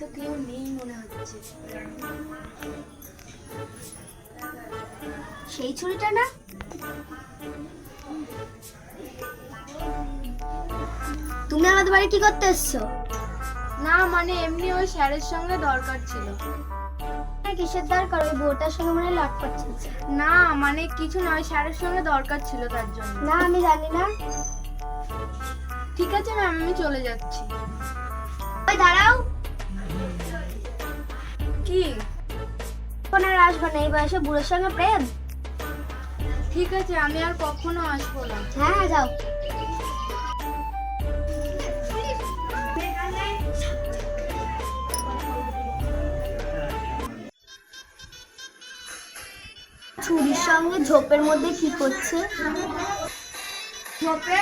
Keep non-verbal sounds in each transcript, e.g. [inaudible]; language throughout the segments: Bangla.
তো কেউ নেই মনে হচ্ছে সেই ছুরিটা না তুমি আমাদের বাড়ি কি করতে এসছো না মানে এমনি ওই স্যারের সঙ্গে দরকার ছিল। কিসের দরকার ওই বউটার সঙ্গে মনে লটপট না মানে কিছু না ওই স্যারের সঙ্গে দরকার ছিল তার জন্য। না আমি জানি না ঠিক আছে ম্যাম আমি চলে যাচ্ছি। ওই দাঁড়াও। কি? কোন আর আসবে না এই বয়সে বুড়োর সঙ্গে প্রেম? ঠিক আছে আমি আর কখনো আসব না। হ্যাঁ যাও। ছুরির সঙ্গে ঝোপের মধ্যে কি করছে? ঝোপে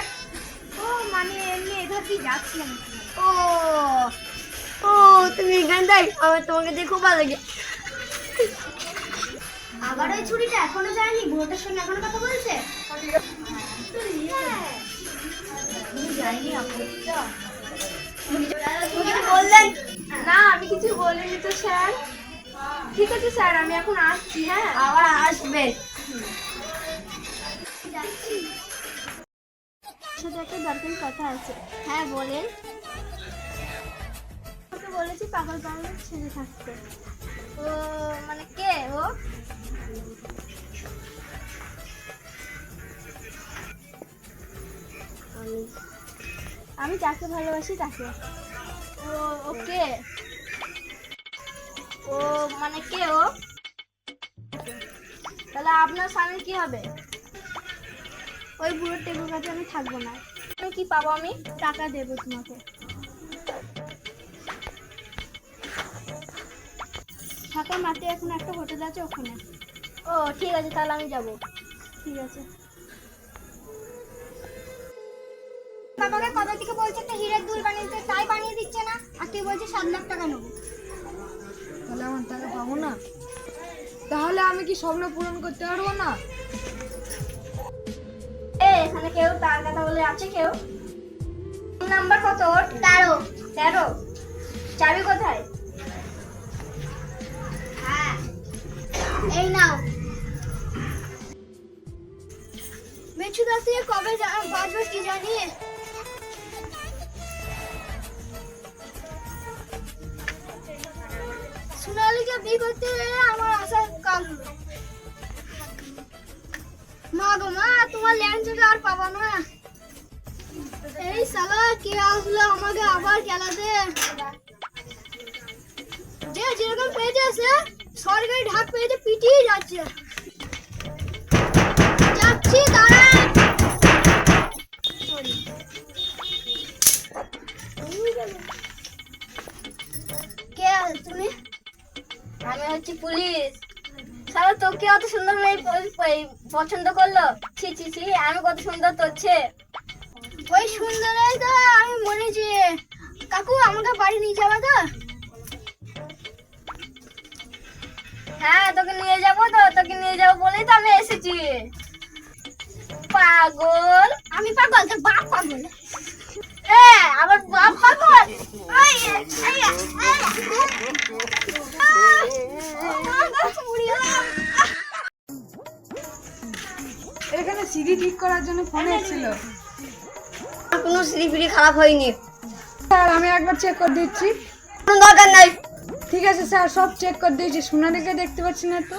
ও মানে এমনি দিয়ে যাচ্ছিলাম ও তুমি এখানে তাই আমার তোমাকে দেখে খুব ভালো লাগে। আবার ওই ছুরিটা এখনও যায়নি? বুড়োটার সঙ্গে এখনও কথা বলছে? বললেন না আমি কিছু বলিনি তো স্যার। ঠিক আছে স্যার আমি এখন আসছি হ্যাঁ? আবার আসবে। সাথে একটা দরকারি কথা আছে। হ্যাঁ বলেন। বলেছি পাগল পাগল ছেড়ে থাকতে। ও মানে কে ও? আমি যাকে ভালোবাসি তাকে। ও ওকে ও মানে কে ও? তাহলে আপনার স্বামী কি হবে? ওই বুড়োর টেবিল কাছে আমি থাকব না। কি পাবো আমি? টাকা দেবো তোমাকে। ফাঁকা মাঠে এখন একটা হোটেল আছে ওখানে। ও ঠিক আছে তাহলে আমি যাব। ঠিক আছে। বাবাকে কবে থেকে বলছে একটা হীরের দুল বানিয়ে দিতে তাই বানিয়ে দিচ্ছে না? আর তুই বলছিস সাত লাখ টাকা নেব। তাহলে আমার টাকা পাবো না। তাহলে আমি কি স্বপ্ন পূরণ করতে পারব না? এ এখানে কেউ তার কথা বলে আছে কেউ? নাম্বার কত তেরো। তেরো? দাস থেকে কবে যা- বাজবে কি জানি সোনালিকে বিয়ে করতে গেলে আমার আশা কাল হলো মা গো মা তোমার ল্যান্ডটা আর পাবা না এই সালা কে আসলো আমাকে আবার খেলাতে যে যেরকম পেয়েছে সে সরকারি ঢাক পেয়েছে পিটিয়ে যাচ্ছে যাচ্ছি তুমি? আমি হচ্ছি পুলিশ। সারা তোকে অত সুন্দর মেয়ে পছন্দ করল? ছি ছি ছি, আমি কত সুন্দর তোচ্ছে ওই সুন্দরই তো আমি মরেছি কাকু, আমাকে বাড়ি নিয়ে যাবা তো? হ্যাঁ তোকে নিয়ে যাব তো, তোকে নিয়ে যাব বলেই তো আমি এসেছি। পাগল। আমি পাগল, তোর বাপ পাগল। এ, আমার বাপ পাগল? ঠিক করার জন্য ফোন এসেছিল। কোনো সিঁড়ি ফিড়ি খারাপ হয়নি। স্যার আমি একবার চেক করে দিচ্ছি। কোনো দরকার নাই। ঠিক আছে স্যার সব চেক করে দিয়েছি। সোনালিকে দেখতে পাচ্ছি না তো।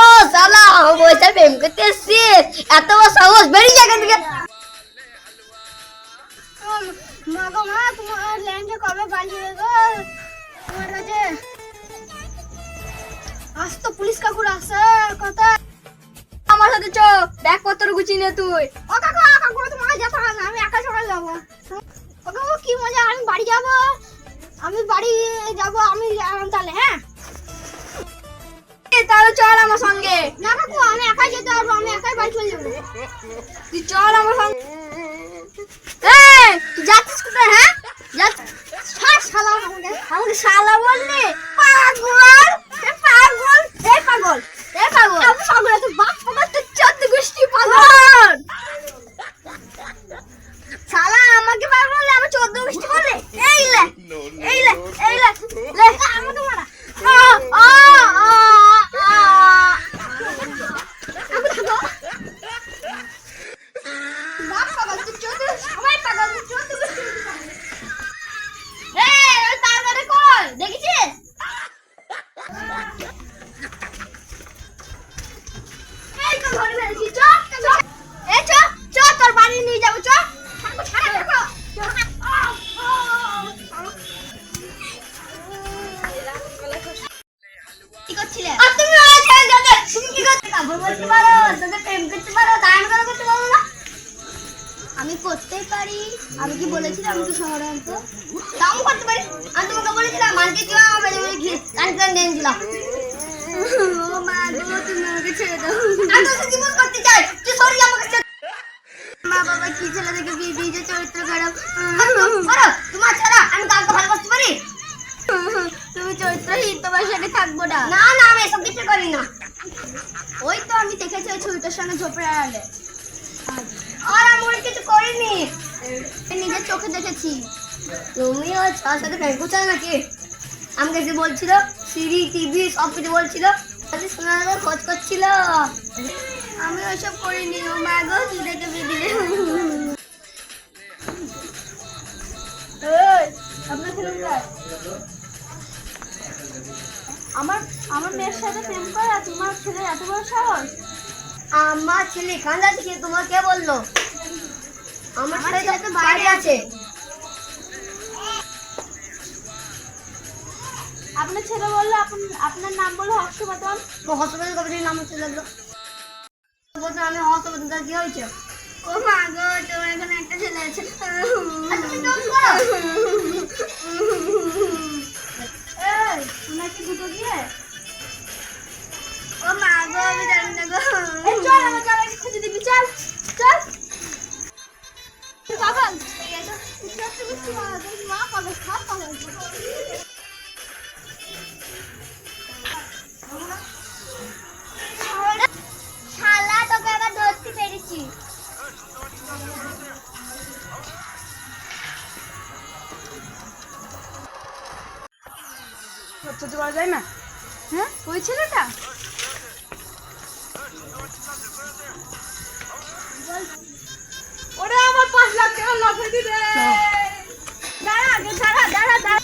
ও সালা বলছে প্রেম করতে এসছি। এত সাহস বেরিয়ে যায় এখান থেকে। মা গো মা তোমার ল্যান্ডে কবে যাবে গো তোমার কাছে আজ তো পুলিশ কাকুর আসে কথা। সাথে চ ব্যাগ পত্র গুছিয়ে নে তুই। ও কাকু ও কাকু তোমাকে যেতে হবে না আমি একা চলে যাব। ও কাকু কি মজা আমি বাড়ি যাব? আমি বাড়ি যাব আমি তাহলে হ্যাঁ? তাহলে চল আমার সঙ্গে। না কাকু আমি একাই যেতে পারব আমি একাই বাড়ি চলে যাব। তুই চল আমার সঙ্গে। এই তুই যাচ্ছিস কোথায় হ্যাঁ? যাচ্ছিস। শালা আমাকে আমাকে শালা বললি। কি করছিলে? আর তুমি আমার ছেড়ে দাও তুমি কি করতে কাপড় বলতে পারো তোকে প্রেম করতে পারো তাই আমি করতে পারব না। আমি করতেই পারি। আমি কি বলেছিলাম আমি কি শহরে আনতো তাও করতে পারি। আমি তোমাকে বলেছিলাম মানকে দিও আমার বেজে বেজে ঘিস কান কান দিলাম ও মা গো তুমি আমাকে ছেড়ে দাও। আমি জীবন করতে চাই? তুই সরি আমাকে মা বাবা কি ছেলে দেখে বিয়ে দিয়েছে চরিত্র খারাপ। তোমার ছাড়া আমি কাউকে ভালো করতে পারি? তুমি চরিত্রহীন তোমার সাথে থাকব না। না না আমি এসব কিছু করি না। ওই তো আমি দেখেছি ওই ছবিটার সঙ্গে ঝোপড়ে আড়ালে। আর আমি ওর কিছু করিনি। নিজের চোখে দেখেছি। তুমিও তার সাথে প্রেম করছ নাকি? আমাকে যে বলছিল সিঁড়ি টিভি সব কিছু বলছিল শোনা খোঁজ করছিল। আমি ওইসব করিনি ও মা গো কি দেখে বেরিয়ে আপনার কোথায়? আমার আমার মেয়ের সাথে প্রেম করা তোমার ছেলে এত বড় সাহস? আমার ছেলে কান্দা থেকে তোমার কে বলল? আমার ছেলে তো বাইরে আছে। আপনার ছেলে বলল আপন- আপনার নাম বলল হর্ষবর্ধন। তো হসপিটাল কবে নাম হচ্ছে লাগল বলতে আমি হসপিটাল তার কি হয়েছে? ও মা গো তোমার এখানে একটা ছেলে আছে। [laughs] তুমি চুপ করো এই তোমার কি দুটো দিয়ে ও মা গো আমি জানি না গো এই চল আমার জামাইকে খুঁজে দিবি চল চল পাগল মা পাগল সব পাগল হ্যাঁ ওই ছেলেটা? ওরে আমার পাঁচ লাখ টাকা লস হয়েছে রে দাঁড়া দাঁড়া দাঁড়া দাঁড়া।